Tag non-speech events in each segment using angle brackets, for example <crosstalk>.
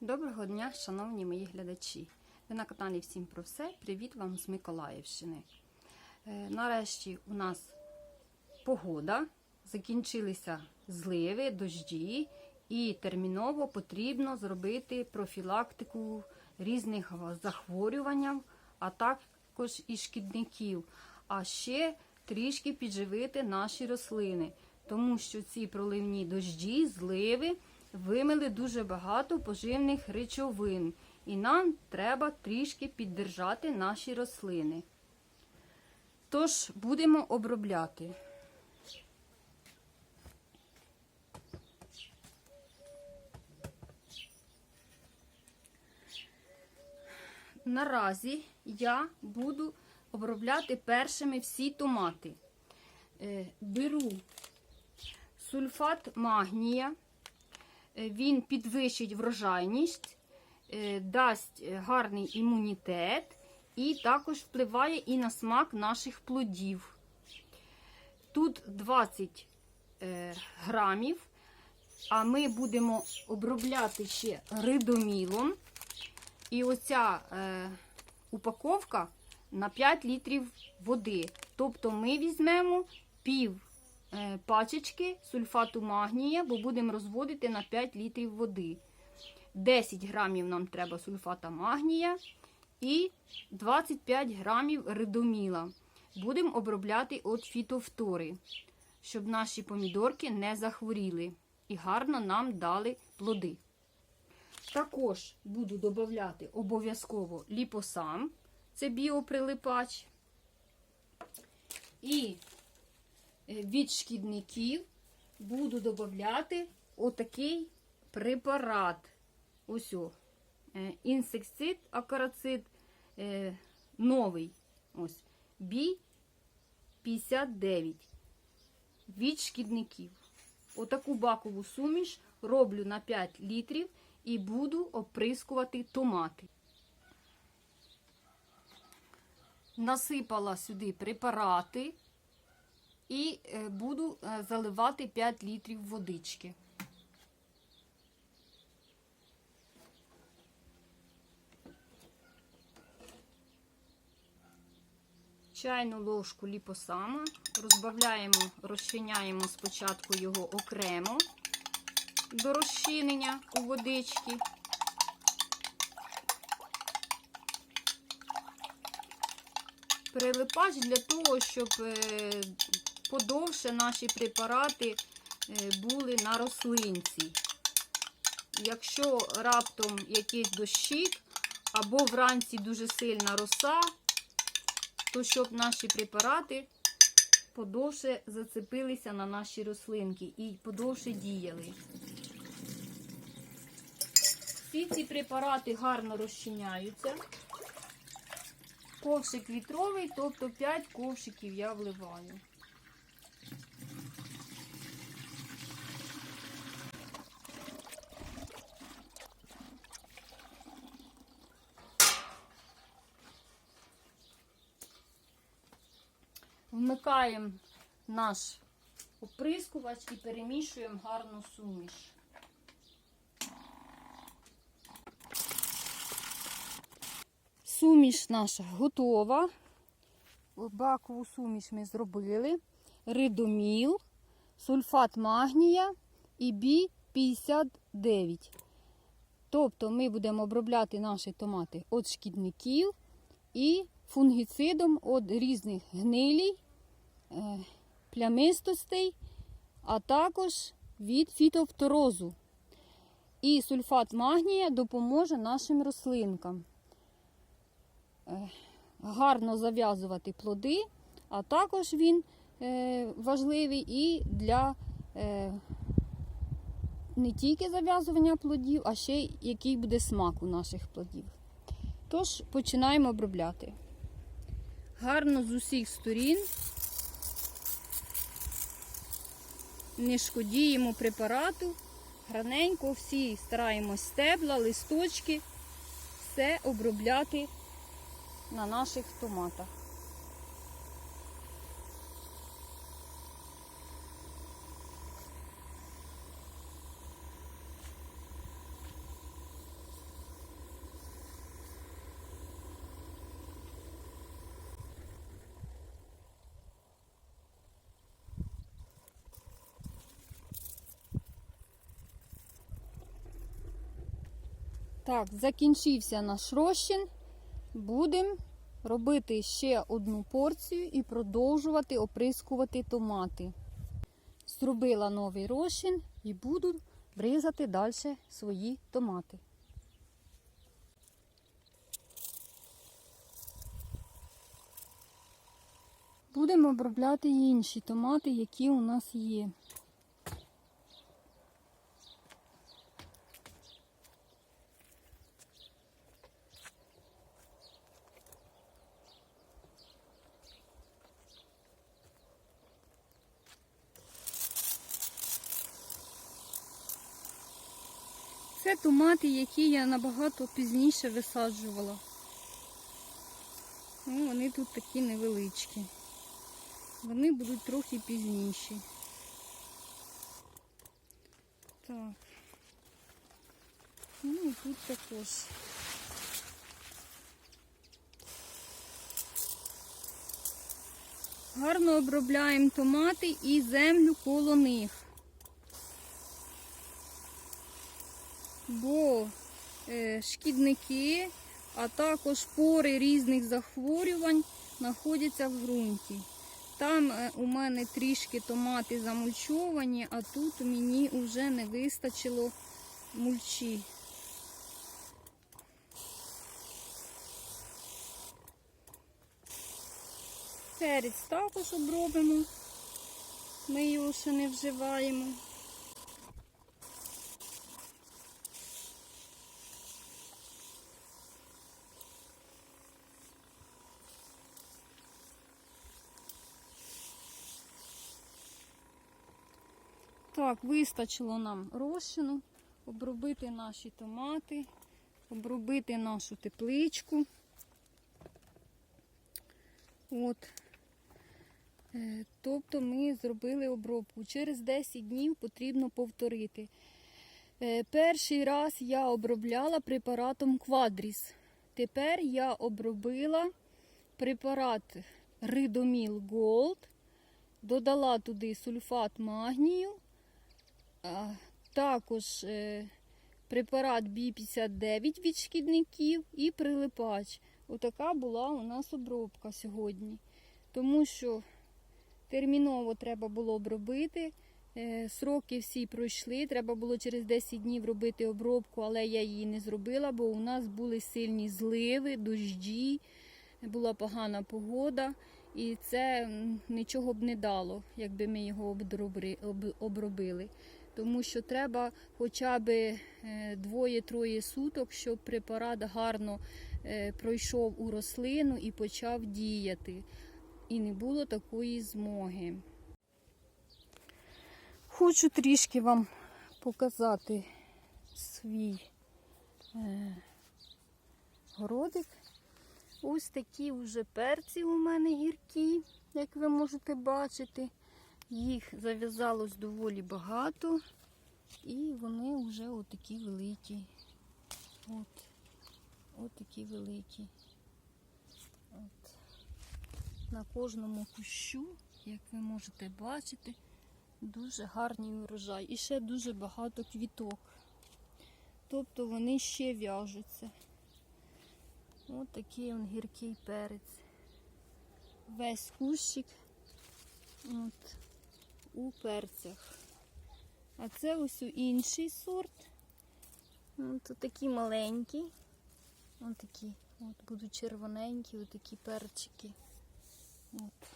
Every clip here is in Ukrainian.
Доброго дня, шановні мої глядачі. Ви на каналі Всім про все. Привіт вам з Миколаївщини. Е, Нарешті у нас погода, закінчилися зливи, дожді, і терміново потрібно зробити профілактику різних захворювань, а також і шкідників. А ще трішки підживити наші рослини, тому що ці проливні дожді, зливи вимили дуже багато поживних речовин, і нам треба трішки піддержати наші рослини. Тож будемо обробляти. Наразі я буду обробляти першими всі томати. Е, Беру сульфат магнія, Е, він підвищить врожайність, е, дасть гарний імунітет і також впливає і на смак наших плодів. Тут 20 е, грамів, а ми будемо обробляти ще ридомілом. І оця упаковка на 5 літрів води. Тобто ми візьмемо пів е, пачечки сульфату магнія, бо будемо розводити на 5 літрів води. 10 грамів нам треба сульфата магнія і 25 грамів ридоміла. Будемо обробляти від фітофтори, щоб наші помідорки не захворіли і гарно нам дали плоди. Також буду додати обов'язково ліпосам, це біоприлипач. І е, від шкідників буду додати отакий препарат. Ось о, е, акарацид е, новий. Ось, Бі-59 від шкідників. Отаку бакову суміш роблю на 5 літрів і буду оприскувати томати. Насипала сюди препарати і е, буду е, заливати 5 літрів водички. Чайну ложку ліпосама, розбавляємо, розчиняємо спочатку його окремо до розчинення у водички. Прилипач для того, щоб е, подовше наші препарати е, були на рослинці. Якщо раптом якийсь дощик або вранці дуже сильна роса, то щоб наші препарати подовше зацепилися на наші рослинки і подовше діяли. Всі ці препарати гарно розчиняються. Ковшик літровий, тобто 5 ковшиків я вливаю. Вмикаємо наш оприскувач і перемішуємо гарну суміш. Суміш наша готова. Бакову суміш ми зробили. Ридоміл, сульфат магнія і Бі-59. Тобто ми будемо обробляти наші томати від шкідників і фунгіцидом від різних гнилій, е, плямистостей, а також від фітофторозу. І сульфат магнія допоможе нашим рослинкам гарно зав'язувати плоди, а також він е, важливий і для не тільки зав'язування плодів, а ще й який буде смак у наших плодів. Тож починаємо обробляти. Гарно з усіх сторін. Не шкодіємо препарату. Граненько всі стараємось стебла, листочки, все обробляти на наших томатах. Так, закінчився наш розчин. Будемо робити ще одну порцію і продовжувати оприскувати томати. Зробила новий розчин і буду бризати далі свої томати. Будемо обробляти інші томати, які у нас є. Це томати, які я набагато пізніше висаджувала. Ну, вони тут такі невеличкі. Вони будуть трохи пізніші. Так. Ну і тут також. Гарно обробляємо томати і землю коло них. Бо е, шкідники, а також пори різних захворювань знаходяться в ґрунті. Там е, у мене трішки томати замульчовані, а тут мені вже не вистачило мульчі. Перець також обробимо. Ми його ще не вживаємо. Так, вистачило нам розчину, обробити наші томати, обробити нашу тепличку. От. Е, Тобто ми зробили обробку. Через 10 днів потрібно повторити. Е, Перший раз я обробляла препаратом Квадріс. Тепер я обробила препарат Ридоміл Голд, додала туди сульфат магнію, також е, препарат Бі-59 від шкідників і прилипач. Отака була у нас обробка сьогодні. Тому що терміново треба було обробити. Е, Сроки всі пройшли. Треба було через 10 днів робити обробку, але я її не зробила, бо у нас були сильні зливи, дощі, була погана погода. І це нічого б не дало, якби ми його обробили. Тому що треба хоча б е, двоє-троє суток, щоб препарат гарно е, пройшов у рослину і почав діяти. І не було такої змоги. Хочу трішки вам показати свій е, городик. Ось такі вже перці у мене гіркі, як ви можете бачити. Їх зав'язалось доволі багато. І вони вже отакі великі. От. От такі великі. От. На кожному кущу, як ви можете бачити, дуже гарний урожай. І ще дуже багато квіток. Тобто вони ще в'яжуться. Ось такий он гіркий перець. Весь кущик от, у перцях. А це ось інший сорт. От такі маленькі. Ось такі. От будуть червоненькі, ось такі перчики. От.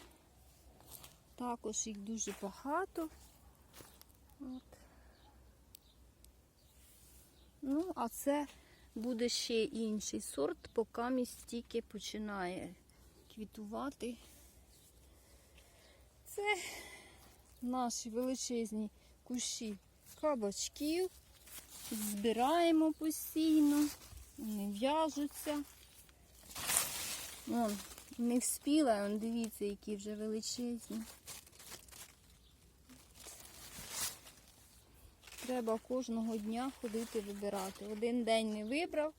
Також їх дуже багато. От. Ну, а це буде ще інший сорт, поки міст тільки починає квітувати. Це наші величезні кущі кабачків. Збираємо постійно, вони в'яжуться. Вон, не вспіла, вон, дивіться, які вже величезні. Треба кожного дня ходити вибирати. Один день не вибрав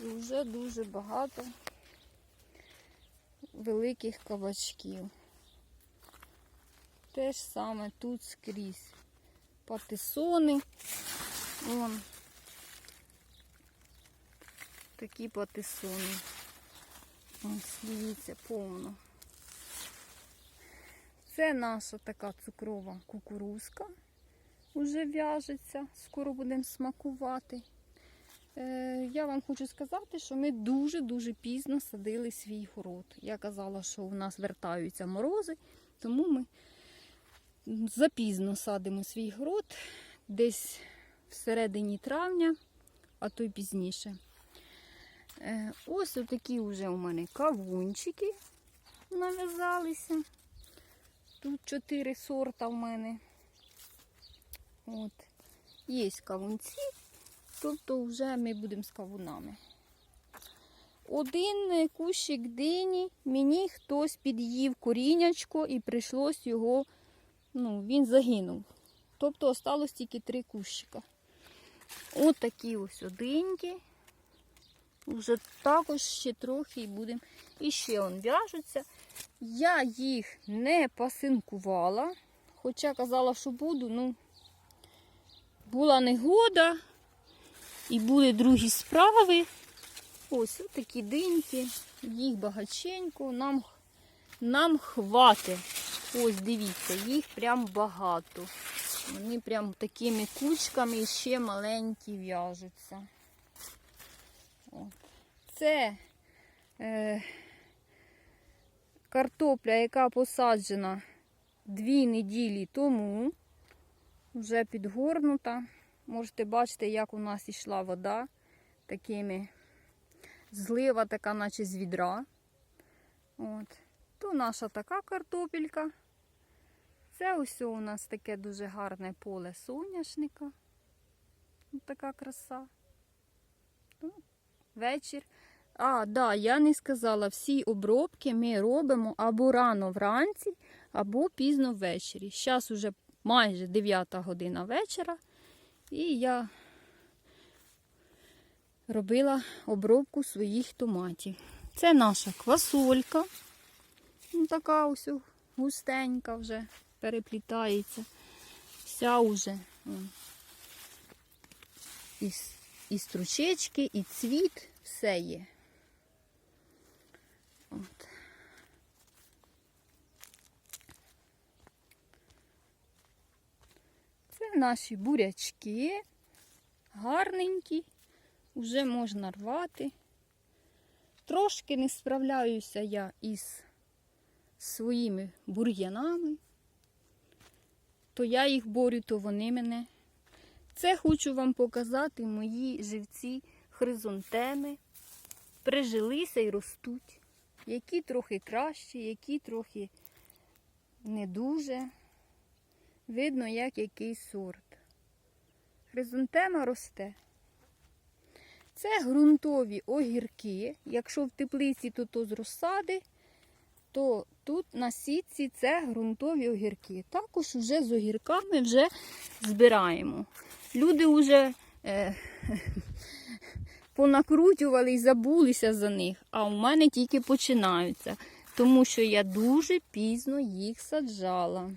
і вже дуже багато великих кабачків. Те ж саме тут скрізь. Патисони. Вон. Такі патисони. Ось, дивіться, повно. Це наша така цукрова кукурузка. Уже в'яжеться, скоро будемо смакувати. Е, я вам хочу сказати, що ми дуже-дуже пізно садили свій город. Я казала, що у нас вертаються морози, тому ми запізно садимо свій город десь всередині травня, а то й пізніше. Е, ось отакі вже у мене кавунчики нав'язалися. Тут чотири сорта в мене. От. Є кавунці, тобто вже ми будемо з кавунами. Один кущик дині мені хтось під'їв корінячко і прийшлось його, ну, він загинув. Тобто осталось тільки три кущика. От такі ось одиньки. Вже також ще трохи будемо. І ще он в'яжуться. Я їх не пасинкувала, хоча казала, що буду, ну була негода і були другі справи. Ось такі диньки, їх багаченько, нам, нам хватить. Ось дивіться, їх прям багато. Вони прям такими кучками ще маленькі в'яжуться. Це е, картопля, яка посаджена дві неділі тому, вже підгорнута. Можете бачити, як у нас йшла вода такими злива, така, наче з відра. От. То наша така картопелька. Це ось у нас таке дуже гарне поле соняшника. Ось така краса. Ну, вечір. А, да, я не сказала, всі обробки ми робимо або рано вранці, або пізно ввечері. Зараз уже майже 9 година вечора. І я робила обробку своїх томатів. Це наша квасолька. Ну, така ось густенька вже переплітається. Вся уже і, і стручечки, і цвіт, все є. От. Це наші бурячки, гарненькі, вже можна рвати. Трошки не справляюся я із своїми бур'янами. То я їх борю, то вони мене. Це хочу вам показати мої живці хризантеми. Прижилися і ростуть. Які трохи кращі, які трохи не дуже. Видно, як який сорт. Хризантема росте. Це ґрунтові огірки. Якщо в теплиці, то то з розсади, то тут на сітці це ґрунтові огірки. Також вже з огірками вже збираємо. Люди вже е, <laughs> понакрутювали і забулися за них, а у мене тільки починаються, тому що я дуже пізно їх саджала.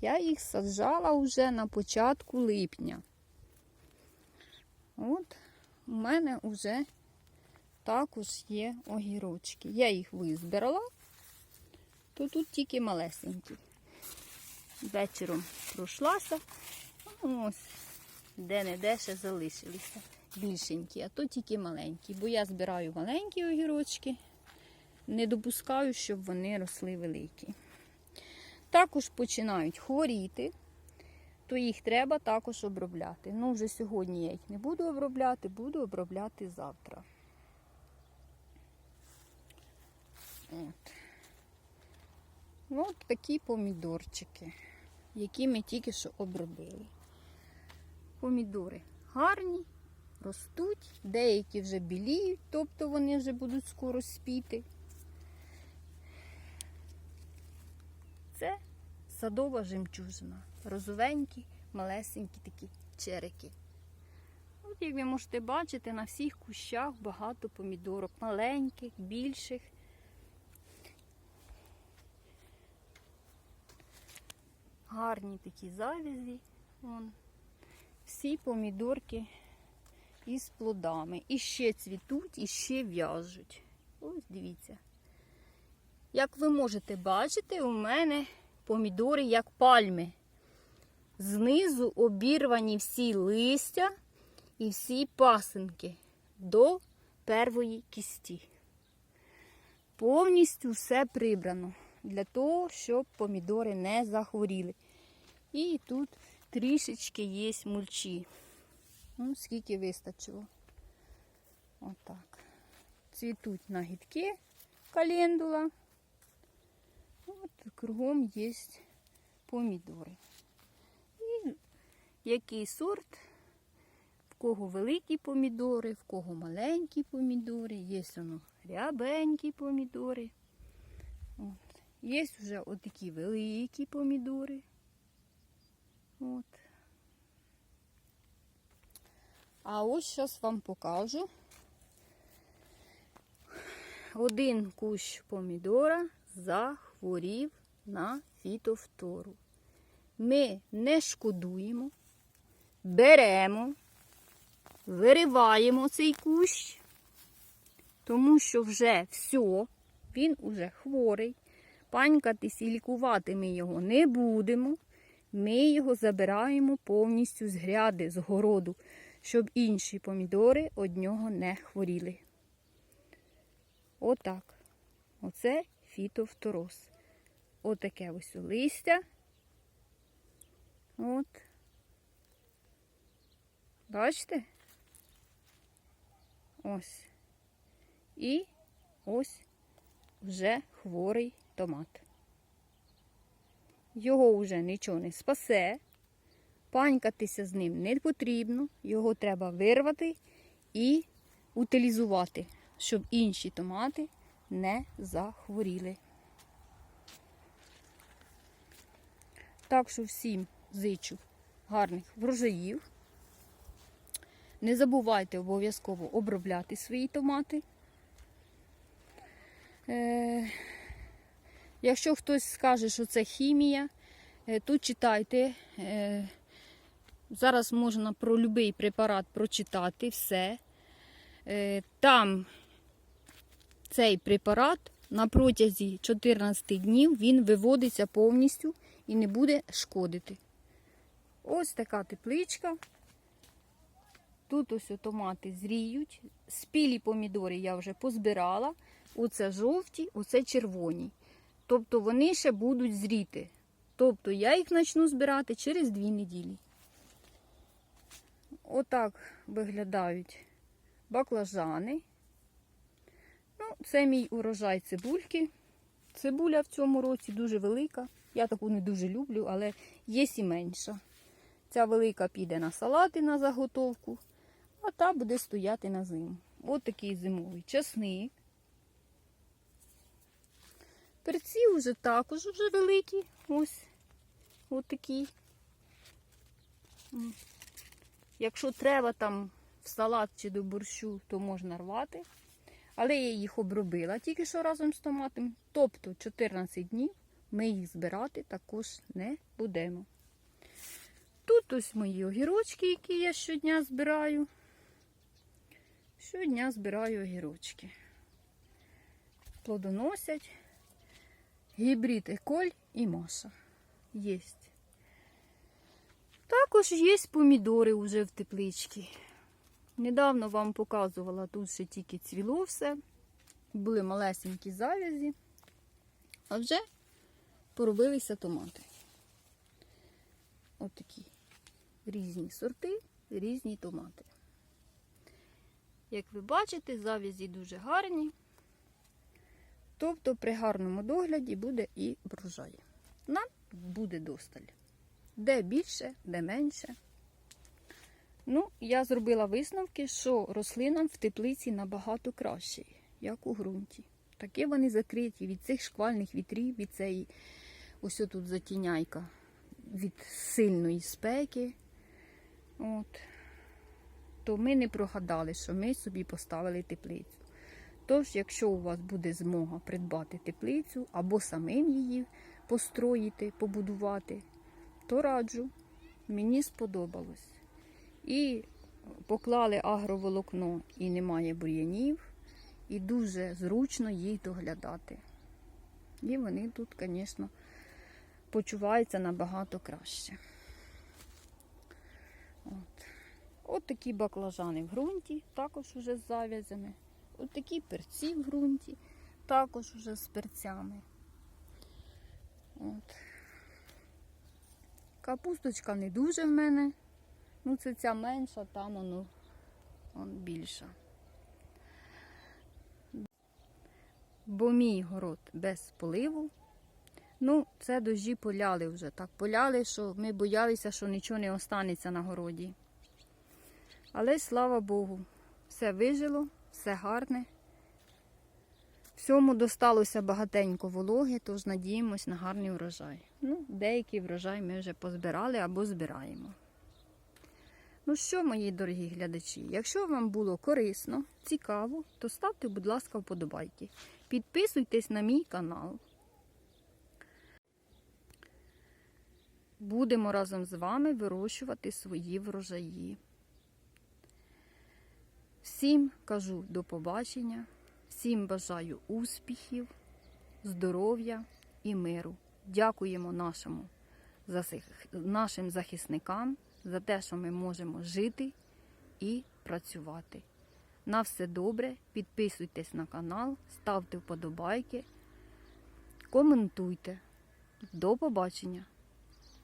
Я їх саджала вже на початку липня. От у мене вже також є огірочки. Я їх визбирала, то тут тільки малесенькі. Вечором пройшлася, ну, ось де-не-де ще залишилися більшенькі, а то тільки маленькі. Бо я збираю маленькі огірочки, не допускаю, щоб вони росли великі. Також починають хворіти, то їх треба також обробляти. Ну, вже сьогодні я їх не буду обробляти, буду обробляти завтра. От. Ну, От такі помідорчики, які ми тільки що обробили. Помідори гарні, ростуть, деякі вже біліють, тобто вони вже будуть скоро спіти. Це садова жемчужина. Розовенькі, малесенькі такі черики. От, як ви можете бачити, на всіх кущах багато помідорок. Маленьких, більших. Гарні такі завязі. Вон. Всі помідорки із плодами. І ще цвітуть, і ще в'яжуть. Ось дивіться. Як ви можете бачити, у мене помідори як пальми. Знизу обірвані всі листя і всі пасинки до первої кісті. Повністю все прибрано для того, щоб помідори не захворіли. І тут трішечки є мульчі. Ну, скільки вистачило. Отак. Цвітуть нагідки календула. От кругом є помідори. І який сорт, в кого великі помідори, в кого маленькі помідори, є воно рябенькі помідори. Є вже отакі великі помідори. От. А ось зараз вам покажу. Один кущ помідора захворів на фітофтору. Ми не шкодуємо, беремо, вириваємо цей кущ, тому що вже все, він уже хворий. Панькатись і лікувати ми його не будемо. Ми його забираємо повністю з гряди, з городу, щоб інші помідори од нього не хворіли. Отак. Оце фітофтороз. Отаке ось листя. От. Бачите? Ось. І ось вже хворий томат. Його вже нічого не спасе. Панькатися з ним не потрібно. Його треба вирвати і утилізувати, щоб інші томати не захворіли. Так що всім зичу гарних врожаїв. Не забувайте обов'язково обробляти свої томати. Якщо хтось скаже, що це хімія, е, тут читайте. Е, зараз можна про будь-який препарат прочитати все. Е, там цей препарат на протязі 14 днів він виводиться повністю і не буде шкодити. Ось така тепличка. Тут ось томати зріють. Спілі помідори я вже позбирала. Оце жовті, оце червоні. Тобто вони ще будуть зріти. Тобто я їх почну збирати через 2 неділі. Отак виглядають баклажани. Ну, це мій урожай цибульки. Цибуля в цьому році дуже велика. Я таку не дуже люблю, але є і менша. Ця велика піде на салати на заготовку, а та буде стояти на зиму. Ось такий зимовий часник. Перці вже також вже великі. Ось ось такі. Якщо треба там в салат чи до борщу, то можна рвати. Але я їх обробила тільки що разом з томатом. Тобто 14 днів ми їх збирати також не будемо. Тут ось мої огірочки, які я щодня збираю. Щодня збираю огірочки. Плодоносять. Гібрид Еколь і Маша. Єсть. Також є помідори вже в тепличці. Недавно вам показувала, тут ще тільки цвіло все. Були малесенькі завязі, а вже поробилися томати. От такі різні сорти, різні томати. Як ви бачите, завязі дуже гарні. Тобто при гарному догляді буде і врожай. Нам буде досталь. Де більше, де менше. Ну, я зробила висновки, що рослинам в теплиці набагато краще, як у ґрунті. Такі вони закриті від цих шквальних вітрів, від цієї ось тут затіняйка, від сильної спеки. От. То ми не прогадали, що ми собі поставили теплицю. Тож, якщо у вас буде змога придбати теплицю або самим її построїти, побудувати, то раджу. Мені сподобалось. І поклали агроволокно і немає бур'янів, і дуже зручно їх доглядати. І вони тут, звісно, почуваються набагато краще. От. От такі баклажани в ґрунті, також уже з зав'язями. От такі перці в ґрунті, також уже з перцями. От. Капусточка не дуже в мене. Ну, це ця менша, там воно он більша. Бо мій город без поливу. Ну, це дожі поляли вже. Так поляли, що ми боялися, що нічого не останеться на городі. Але слава Богу, все вижило, все гарне. Всьому досталося багатенько вологи, тож надіємось на гарний врожай. Ну, деякий врожай ми вже позбирали або збираємо. Ну що, мої дорогі глядачі, якщо вам було корисно, цікаво, то ставте, будь ласка, вподобайки. Підписуйтесь на мій канал. Будемо разом з вами вирощувати свої врожаї. Всім кажу до побачення, всім бажаю успіхів, здоров'я і миру. Дякуємо нашому, нашим захисникам за те, що ми можемо жити і працювати. На все добре, підписуйтесь на канал, ставте вподобайки, коментуйте. До побачення!